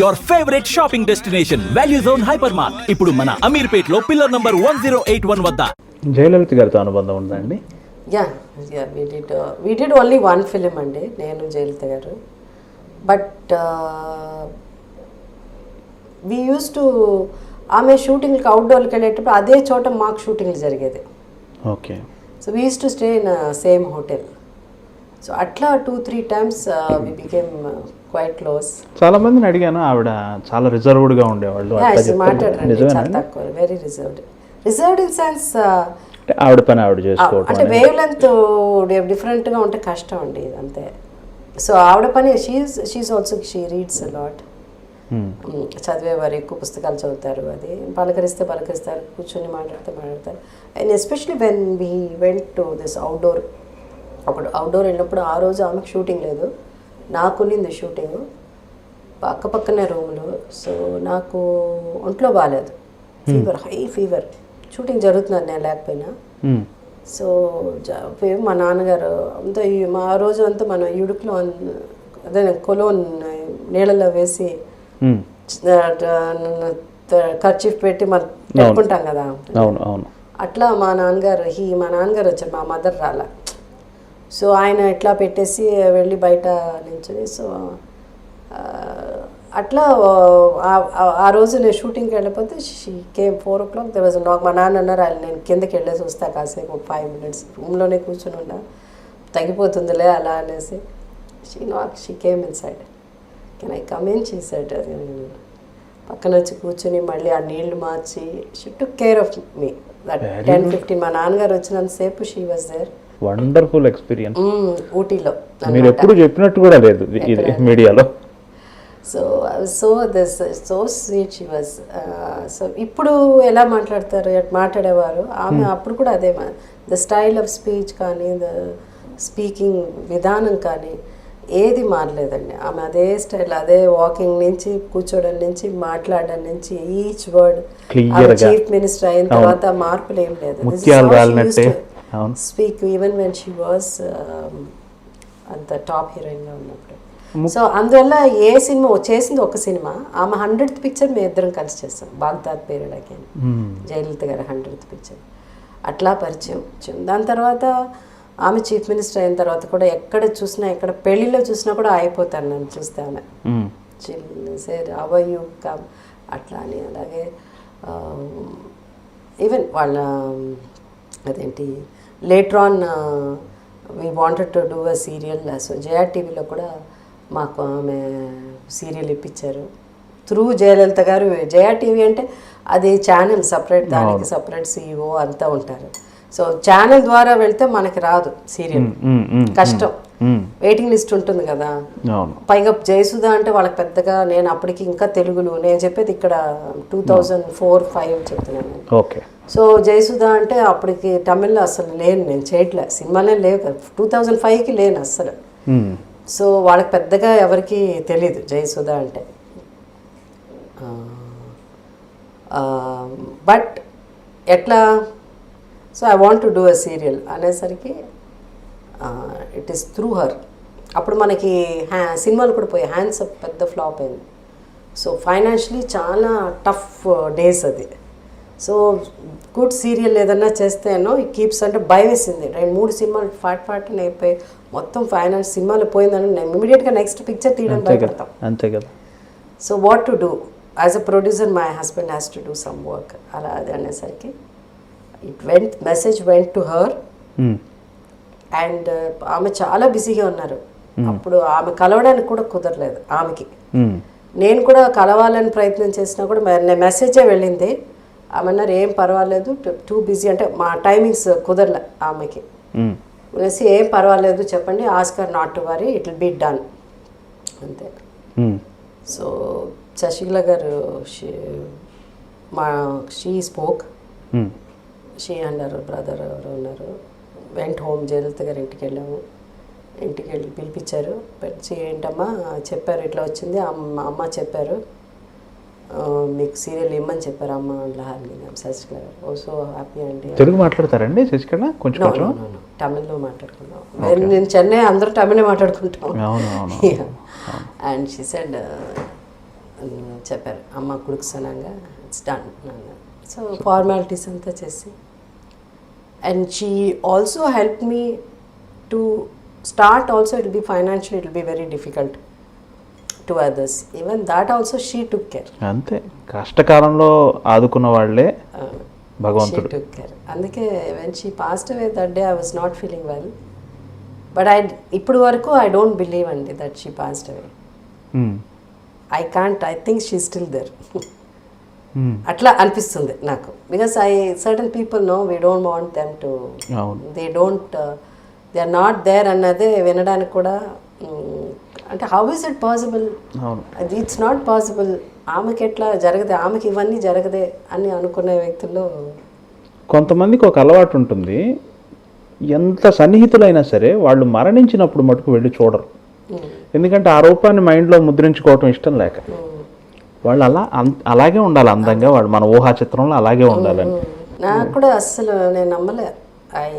Your favourite shopping destination Value Zone Hyper Mart ఇప్పుడు మన అమీర్పేట్లో pillar number one zero eight one వద్ద. జయలలిత గారితో అనుబంధం ఉందండి ya ya we did we did only one film అండి నేను జయలలిత గారు. బట్ వీ యూస్ టు ఆమె షూటింగ్కి అవుట్డోర్కి వెళ్ళేటప్పుడు అదే చోట మాకు షూటింగ్లు జరిగేది. Okay. So we use to stay in same hotel so అట్లా two three times we became quite close చాలా మందిని అడిగాను ఆవిడ చాలా రిజర్వ్డ్గా ఉండేవాళ్ళు very reserved reserved in sense ఆవిడ పని ఆవిడ చేసుకోవటం అంటే వేవ్ లెంత్ డిఫరెంట్గా ఉంటే కష్టం అండి అంతే సో ఆవిడ పని she she also she reads lot Hmm. చదివేవారు ఎక్కువ పుస్తకాలు చదువుతారు అది పలకరిస్తే పలకరిస్తారు కూర్చొని మాట్లాడితే మాట్లాడతారు. And especially when we went to this outdoor అప్పుడు అవుట్డోర్ వెళ్ళినప్పుడు ఆ రోజు ఆమెకు షూటింగ్ లేదు. నాకు ఉన్నింది షూటింగ్. పక్క పక్కనే రూములు. సో నాకు ఒంట్లో బాగాలేదు ఫీవర్ హై ఫీవర్ షూటింగ్ జరుగుతున్నాను నేను లేకపోయినా. Hmm. సో మా నాన్నగారు అంతా మా రోజు అంతా మనం ఇడుకులో అదే కొలోన్ నీళ్ళలో వేసి Hmm. ఖర్చీఫ్ పెట్టి మనం పెట్టుకుంటాం కదా. అట్లా మా నాన్నగారు హీ మా నాన్నగారు వచ్చారు మా మదర్ రాల. సో ఆయన ఇట్లా పెట్టేసి వెళ్ళి బయట నించుని సో అట్లా ఆ- రోజు నేను షూటింగ్కి వెళ్ళిపోతే she came four o'clock there was నాకు మా నాన్న అన్నారు "ఆయన నేను కిందకి వెళ్ళేసి వస్తా కాసేపు ఒక ఫైవ్ మినిట్స్ రూమ్లోనే కూర్చుని ఉన్నా తగ్గిపోతుందిలే అలా అనేసి. She not she came inside can I come in she side పక్కన వచ్చి కూర్చుని మళ్ళీ ఆ నీళ్ళు మార్చి. She took care of me that ten fifteen మా నాన్నగారు వచ్చినంతసేపు she was there wonderful experience ఊటీలో మీరు ఎప్పుడు చెప్పినట్టు కూడా లేదు ఇది మీడియాలో. So so this so sweet she was so ఇప్పుడు ఎలా మాట్లాడతారు మాట్లాడేవారు? ఆమె అప్పుడు కూడా అదే ద స్టైల్ ఆఫ్ స్పీచ్ కానీ ద స్పీకింగ్ విధానం కానీ ఏది మారలేదండి. ఆమె అదే స్టైల్ అదే వాకింగ్ నుంచి కూర్చోవడం నుంచి మాట్లాడడం నుంచి ఈచ్ వర్డ్. చీఫ్ మినిస్టర్ అయిన తర్వాత మార్పులు ఏం లేదు. Speak even when she was um, అంత టాప్ హీరోయిన్గా ఉన్నప్పుడు. సో అందువల్ల ఏ సినిమా చేసింది ఒక సినిమా ఆమె హండ్రెడ్ పిక్చర్ మేము ఇద్దరం కలిసి చేస్తాం బాగ్దాద్ పీరియడ్ అగైన్ జయలలిత గారి హండ్రెడ్ పిక్చర్ అట్లా పరిచయం. వచ్చింది దాని తర్వాత ఆమె చీఫ్ మినిస్టర్ అయిన తర్వాత కూడా ఎక్కడ చూసినా ఎక్కడ పెళ్ళిలో చూసినా కూడా అయిపోతాను నన్ను చూస్తే ఆమె. Hmm. సేర్ అవయు కమ్ అట్లా అని అలాగే ఈవెన్ వాళ్ళ అదేంటి? Later on we wanted to do a serial so Jaya టీవీలో కూడా మాకు ఆమె సీరియల్ ఇప్పించారు. త్రూ జయలలిత గారు జయా టీవీ అంటే అది ఛానల్ సపరేట్ దానికి సపరేట్ సీఈఓ అంతా ఉంటారు. సో ఛానల్ ద్వారా వెళ్తే మనకి రాదు సీరియల్. కష్టం. వెయిటింగ్ లిస్ట్ ఉంటుంది కదా. పైగా జయసుధ అంటే వాళ్ళకి పెద్దగా నేను అప్పటికి ఇంకా తెలుగులో నేను చెప్పేది ఇక్కడ టూ థౌజండ్ ఫోర్ ఫైవ్ చెప్తున్నాను నేను. ఓకే. సో జయసుధ అంటే అప్పటికి తమిళ్ళో అసలు లేను నేను చేయట్లే. సినిమాలే లేవు కదా. టూ థౌజండ్ ఫైవ్కి లేను అస్సలు. సో వాళ్ళకి పెద్దగా ఎవరికి తెలియదు జయసుధ అంటే. బట్ ఎట్లా so I want to do a serial అనేసరికి ఇట్ ఈస్ త్రూ హర్ అప్పుడు మనకి హ్యా సినిమాలు కూడా పోయి హ్యాండ్స్ అప్ పెద్ద ఫ్లాప్ అయింది. సో ఫైనాన్షియలీ చాలా టఫ్ డేస్ అది. సో గుడ్ సీరియల్ ఏదన్నా చేస్తేనో ఈ కీప్స్ అంటే భయం వేసింది రెండు మూడు సినిమాలు ఫాట్ ఫాట్ అయిపోయి మొత్తం ఫైనాన్స్ సినిమాలు పోయిందని నేను ఇమీడియట్గా నెక్స్ట్ పిక్చర్ తీయడం భయపడతాం. అంతే కదా. So what to do as a producer my husband has to do some work అలా అది అనేసరికి it went message went to her Hmm. And ఆమె చాలా బిజీగా ఉన్నారు అప్పుడు ఆమె కలవడానికి కూడా కుదరలేదు ఆమెకి Hmm. నేను కూడా కలవాలని ప్రయత్నం చేసినా కూడా మెసేజే వెళ్ళింది ఆమె అన్నారు ఏం పర్వాలేదు టూ బిజీ అంటే మా టైమింగ్స్ కుదరలే ఆమెకి Hmm. అనేసి ఏం పర్వాలేదు చెప్పండి ask her not to worry it will be done అంతే Hmm. సో శశికళ గారు షీ మా she spoke Hmm. She and brother ఎవరు ఉన్నారు. వెంట్ హోమ్ జయలలిత గారి ఇంటికి వెళ్ళాము. ఇంటికి వెళ్ళి పిలిపించారు. పిలిచి ఏంటమ్మా చెప్పారు ఇట్లా వచ్చింది. అమ్మ అమ్మ చెప్పారు. మీకు సీరియల్ ఇమ్మని చెప్పారు అమ్మ అట్లా శశికళ గారు ఓ సో హ్యాపీ అండి తెలుగు మాట్లాడతారండి శశికళ? కొంచెం. తమిళ్ళో మాట్లాడుకున్నాం నేను- నేను చెన్నై అందరూ తమిళే మాట్లాడుకుంటాం. అండ్ షీ సెడ్ చెప్పారు. అమ్మ కుడుకుసనంగా ఇట్స్ డన్ సో ఫార్మాలిటీస్ అంతా చేసి and she also help me to start also it be financial it be very difficult to others even that also she took care అంతే. కష్టకాలంలో ఆదుకున్న వాళ్ళే భగవంతుడు. She took care. అందుకే when she passed away that day I was not feeling well but I ఇప్పుడు వరకు I don't believe అండి that she passed away I can't I think she still there అట్లా అనిపిస్తుంది నాకు. Because I certain people no we don't want them to they don't they are not there అన్నదే వినడానికి కూడా మ్, అంటే హౌ ఇస్ ఇట్ పాసిబుల్ అది it's not possible ఆమెకి ఎట్లా జరగదే ఆమెకి ఇవన్నీ జరగదే అని అనుకునే వ్యక్తుల్లో కొంతమందికి ఒక అలవాటు ఉంటుంది. ఎంత సన్నిహితులైనా సరే వాళ్ళు మరణించినప్పుడు మటుకు వెళ్ళి చూడరు. ఎందుకంటే ఆ రూపాన్ని మైండ్లో ముద్రించుకోవటం ఇష్టం లేక. వాళ్ళు అలా అలాగే ఉండాలి అందంగా వాళ్ళు మన ఊహా చిత్రంలో అలాగే ఉండాలని. నాకు కూడా అస్సలు నేను నమ్మలే. ఐ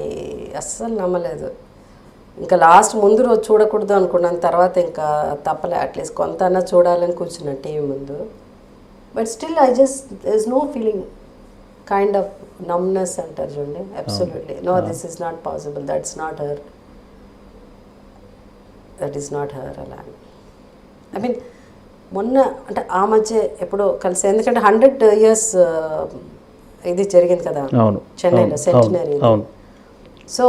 అస్సలు నమ్మలేదు. ఇంకా లాస్ట్ ముందు రోజు చూడకూడదు అనుకున్నాను. తర్వాత ఇంకా తప్పలే. అట్లీస్ట్ కొంత అన్నా చూడాలని కూర్చున్నా టీవీ ముందు. But still I just is no feeling kind of numbness అంటారు చూడండి. Absolutely no this is not possible that's not her that is not her అలా. ఐ మీన్ మొన్న అంటే ఆ మధ్య ఎప్పుడో కలిసి ఎందుకంటే హండ్రెడ్ ఇయర్స్ ఇది జరిగింది కదా. చెన్నైలో సెంటినరీ సో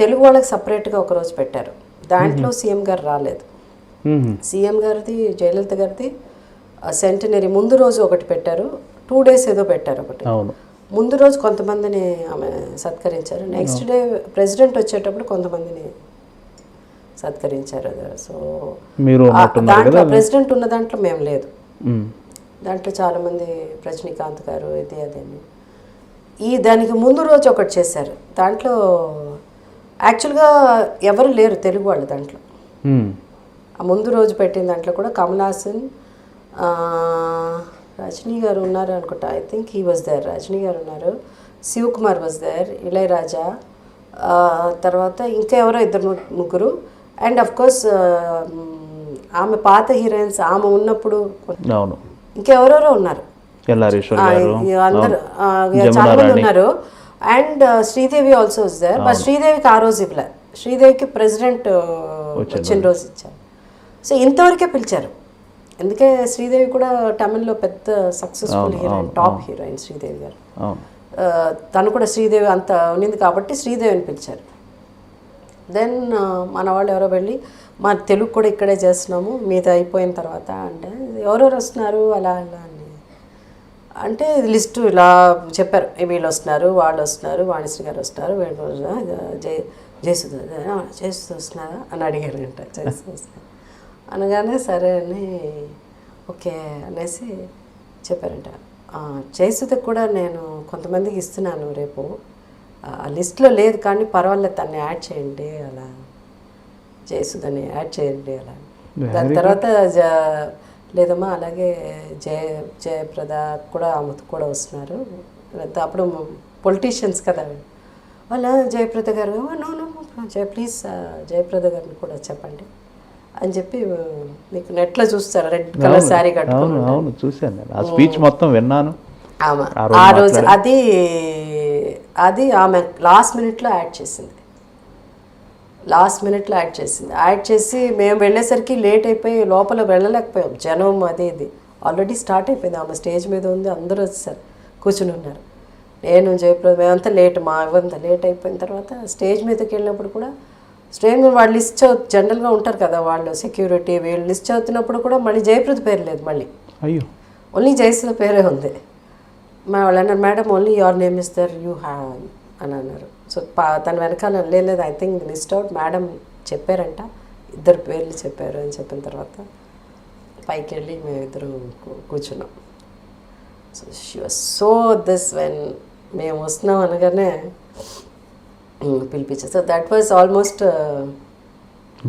తెలుగు వాళ్ళకి సపరేట్గా ఒక రోజు పెట్టారు. దాంట్లో సీఎం గారు రాలేదు. సీఎం గారిది జయలలిత గారిది సెంటినరీ ముందు రోజు ఒకటి పెట్టారు. టూ డేస్ ఏదో పెట్టారు ఒకటి. ముందు రోజు కొంతమందిని ఆమె సత్కరించారు. నెక్స్ట్ డే ప్రెసిడెంట్ వచ్చేటప్పుడు కొంతమందిని సత్కరించారు సో మీరు దాంట్లో ప్రెసిడెంట్ ఉన్న దాంట్లో మేము లేదు. దాంట్లో చాలామంది రజనీకాంత్ గారు ఇది అదని ఈ దానికి ముందు రోజు ఒకటి చేశారు. దాంట్లో యాక్చువల్గా ఎవరు లేరు తెలుగు వాళ్ళు దాంట్లో. ఆ ముందు రోజు పెట్టిన దాంట్లో కూడా కమల్ హాసన్ రజనీ గారు ఉన్నారు అనుకుంటా. I think he was there Rajini గారు ఉన్నారు. శివకుమార్ వాజ్ దేర్ ఇళయరాజా తర్వాత ఇంకా ఎవరో ఇద్దరు ముగ్గురు. అండ్ అఫ్ కోర్స్ ఆమె పాత హీరోయిన్స్ ఆమె ఉన్నప్పుడు అవును. ఇంకెవరెవరో ఉన్నారు. అందరు చాలా మంది. ఉన్నారు. And Sridevi also there but శ్రీదేవికి ఆ రోజు ఇవ్వలే. శ్రీదేవికి ప్రెసిడెంట్ వచ్చిన రోజు ఇచ్చారు. సో ఇంతవరకే పిలిచారు. అందుకే శ్రీదేవి కూడా తమిళ్ళో పెద్ద successful heroine top heroine Sridevi గారు. ఆ, తను కూడా శ్రీదేవి అంత ఉన్నింది కాబట్టి శ్రీదేవిని పిలిచారు. దెన్ uh, మన వాళ్ళు ఎవరో వెళ్ళి మా తెలుగు కూడా ఇక్కడే చేస్తున్నాము మీది అయిపోయిన తర్వాత అంటే ఎవరెవరు వస్తున్నారు అలా అలా అని. అంటే లిస్టు ఇలా చెప్పారు. వీళ్ళు వస్తున్నారు వాళ్ళు వస్తున్నారు వాణిశ్రీ గారు వస్తున్నారు వీళ్ళు వస్తున్నారు, జయ జయసుధ వస్తున్నారా అని అడిగారు అంట జయసుధ వస్తున్నారు. అనగానే సరే అని ఓకే అనేసి చెప్పారంట. "ఆ, కూడా నేను కొంతమందికి ఇస్తున్నాను రేపు. లిస్ట్లో లేదు కానీ పర్వాలేదు తన్ని యాడ్ చేయండి అలా. జయసుధని యాడ్ చేయండి అలా. దాని తర్వాత లేదమ్మా అలాగే జయ జయప్రద కూడా ఆమెతో కూడా వస్తున్నారు. అప్పుడు పొలిటీషియన్స్ కదా. వాళ్ళ జయప్రద గారు no no Jaya please Jayaprada గారిని కూడా చెప్పండి. అని చెప్పి మీకు నెట్లో చూస్తారు రెడ్ కలర్ శారీ కట్టుకుని. అవును చూశాను నేను. ఆ స్పీచ్ మొత్తం విన్నాను. ఆ రోజు అది అది ఆమె లాస్ట్ మినిట్లో యాడ్ చేసింది. లాస్ట్ మినిట్లో యాడ్ చేసింది. యాడ్ చేసి మేము వెళ్ళేసరికి లేట్ అయిపోయి లోపల వెళ్ళలేకపోయాం. జనం అది ఇది. ఆల్రెడీ స్టార్ట్ అయిపోయింది. ఆమె స్టేజ్ మీద ఉంది. అందరూ వచ్చేసారు. కూర్చుని ఉన్నారు. నేను జయప్రద మేమంతా లేట్ మా ఇవంతా లేట్ అయిపోయిన తర్వాత స్టేజ్ మీదకి వెళ్ళినప్పుడు కూడా స్టేజ్ మీద వాళ్ళు లిస్ట్ చదువు జనరల్గా ఉంటారు కదా వాళ్ళు సెక్యూరిటీ వీళ్ళు లిస్ట్ చదువుతున్నప్పుడు కూడా మళ్ళీ జయప్రద పేరు లేదు మళ్ళీ. అయ్యో. ఓన్లీ జయసుధ పేరే ఉంది. మా వాళ్ళు అన్నారు madam only your name is there you have అని అన్నారు. సో పా తన వెనకాల లేదు I think list out madam చెప్పారంట ఇద్దరు పేర్లు చెప్పారు అని చెప్పిన తర్వాత పైకి వెళ్ళి మేమిద్దరం కూర్చున్నాం. So she was so this when మేము వస్తున్నాం అనగానే పిలిపించారు. So that was almost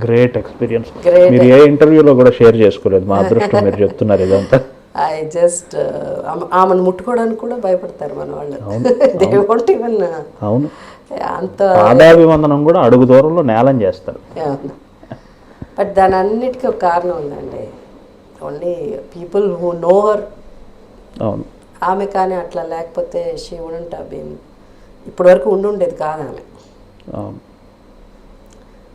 great experience. మీరు ఏ ఇంటర్వ్యూలో కూడా షేర్ చేసుకోలేదు మా అదృష్టం మీరు చెప్తున్నారు ఇదంతా. ఐ జస్ట్ ఆమెను ముట్టుకోవడానికి కూడా భయపడతారు మన వాళ్ళు దే వోంట్ ఈవెన్ అవును. అంత పాదాభివందనం కూడా అడుగు దూరంలో నేలం చేస్తారు. బట్ దాని అన్నిటికీ ఒక కారణం ఉందండి. Only people who know her అవును. ఆమె కానీ అట్లా లేకపోతే షీ వుడెంట్ బీన్ ఇప్పటి వరకు ఉండుండేది కాదు ఆమె. అవును.